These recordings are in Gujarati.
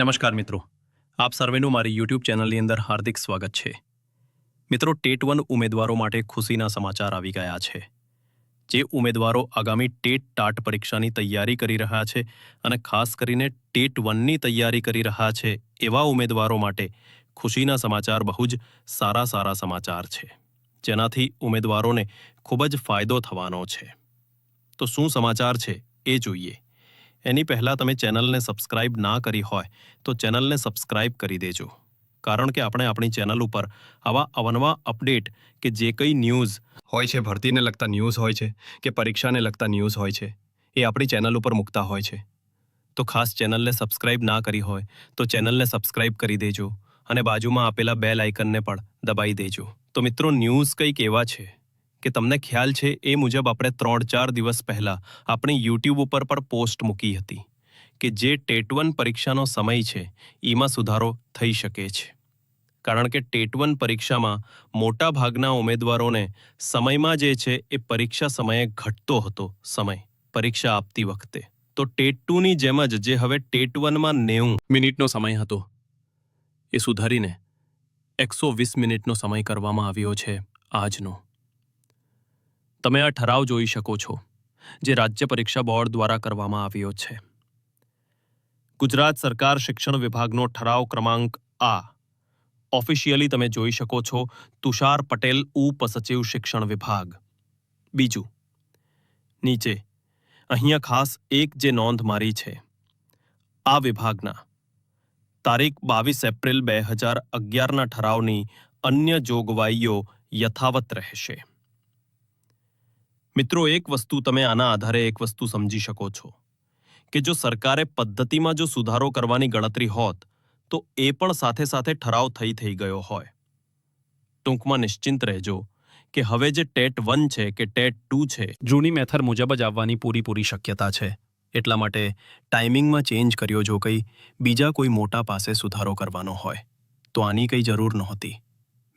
નમસ્કાર મિત્રો. આપ સર્વેનું મારી યુટ્યુબ ચેનલની અંદર હાર્દિક સ્વાગત છે. મિત્રો, ટેટ વન ઉમેદવારો માટે ખુશીના સમાચાર આવી ગયા છે. જે ઉમેદવારો આગામી ટેટ ટાટ પરીક્ષાની તૈયારી કરી રહ્યા છે અને ખાસ કરીને ટેટ વનની તૈયારી કરી રહ્યા છે એવા ઉમેદવારો માટે ખુશીના સમાચાર બહુ જ સારા સારા સમાચાર છે. જેનાથી ઉમેદવારોને ખૂબ જ ફાયદો થવાનો છે. તો શું સમાચાર છે એ જોઈએ. એની પહેલાં તમે ચેનલને સબસ્ક્રાઇબ ના કરી હોય, તો ચેનલને સબસ્ક્રાઇબ કરી દેજો. કારણ કે આપણે આપણી ચેનલ ઉપર આવા અવનવા અપડેટ કે જે કંઈ ન્યૂઝ હોય છે, ભરતીને લગતા ન્યૂઝ હોય છે કે પરીક્ષાને લગતા ન્યૂઝ હોય છે, એ આપણી ચેનલ ઉપર મૂકતા હોય છે. તો ખાસ ચેનલને સબસ્ક્રાઇબ ના કરી હોય, તો ચેનલને સબસ્ક્રાઇબ કરી દેજો અને બાજુમાં આપેલા બેલ આઇકનને પણ દબાઈ દેજો. તો મિત્રો, ન્યૂઝ કંઈક એવા છે. કે તમને ખ્યાલ છે, એ મુજબ આપણે ત્રણ ચાર દિવસ પહેલાં આપણી યુટ્યુબ ઉપર પણ પોસ્ટ મૂકી હતી કે જે ટેટ વન પરીક્ષાનો સમય છે, એમાં સુધારો થઈ શકે છે. કારણ કે ટેટ વન પરીક્ષામાં મોટા ભાગના ઉમેદવારોને સમયમાં જે છે, એ પરીક્ષા સમયે ઘટતો હતો, સમય, પરીક્ષા આપતી વખતે. તો ટેટ ટુની જેમ જ જે હવે ટેટ વનમાં નેવું મિનિટનો સમય હતો, એ સુધારીને એકસો વીસ મિનિટનો સમય કરવામાં આવ્યો છે આજનો. તમે આ ઠરાવ જોઈ શકો છો, જે રાજ્ય પરીક્ષા બોર્ડ દ્વારા કરવામાં આવ્યો છે. ગુજરાત સરકાર શિક્ષણ વિભાગનો ઠરાવ ક્રમાંક આ. ઓફિશિયલી તમે જોઈ શકો છો, તુષાર પટેલ ઉપસચિવ શિક્ષણ વિભાગ. બીજું, નીચે, અહીંયા ખાસ એક જે નોંધ મારી છે. આ વિભાગના, તારીખ બાવીસ એપ્રિલ બે હજાર અગિયારના ઠરાવની અન્ય જોગવાઈઓ યથાવત રહેશે. મિત્રો, એક વસ્તુ તમે આના આધારે એક વસ્તુ સમજી શકો છો કે જો સરકારે પદ્ધતિમાં જો સુધારો કરવાની ગણતરી હોત, તો એ પણ સાથે સાથે ઠરાવ થઈ થઈ ગયો હોય. ટૂંકમાં નિશ્ચિંત રહેજો કે હવે જે ટેટ વન છે કે ટેટ ટુ છે, જૂની મેથડ મુજબ જ આવવાની પૂરીપૂરી શક્યતા છે. એટલા માટે ટાઈમિંગમાં ચેન્જ કર્યો જો કંઈ, બીજા કોઈ મોટા પાસે સુધારો કરવાનો હોય, તો આની કંઈ જરૂર નહોતી.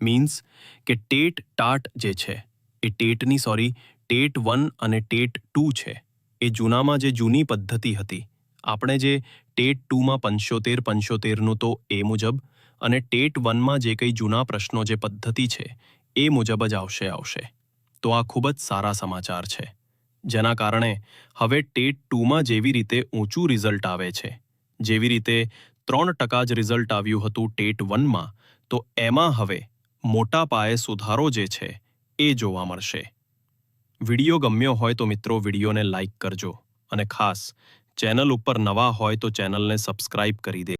મીન્સ કે ટેટ ટાટ જે છે, એ ટેટની સોરી ટેટ વન અને ટેટ ટુ છે. એ જૂનામાં જે જૂની પદ્ધતિ હતી, આપણે જે ટેટ ટુમાં પંચોતેર પંચોતેરનું તો એ મુજબ અને ટેટ વનમાં જે કંઈ જૂના પ્રશ્નો જે પદ્ધતિ છે, એ મુજબ જ આવશે આવશે. તો આ ખૂબ જ સારા સમાચાર છે. જેના કારણે હવે ટેટ ટુમાં જેવી રીતે ઊંચું રિઝલ્ટ આવે છે, જેવી રીતે ત્રણ ટકા જ રિઝલ્ટ આવ્યું હતું ટેટ વનમાં, તો એમાં હવે મોટા પાયે સુધારો જે છે, એ જોવા મળશે. વિડિયો ગમ્યો હોય તો મિત્રો વિડીયોને લાઇક કરજો અને ખાસ ચેનલ ઉપર નવા હોય તો ચેનલને સબસ્ક્રાઇબ કરી દે.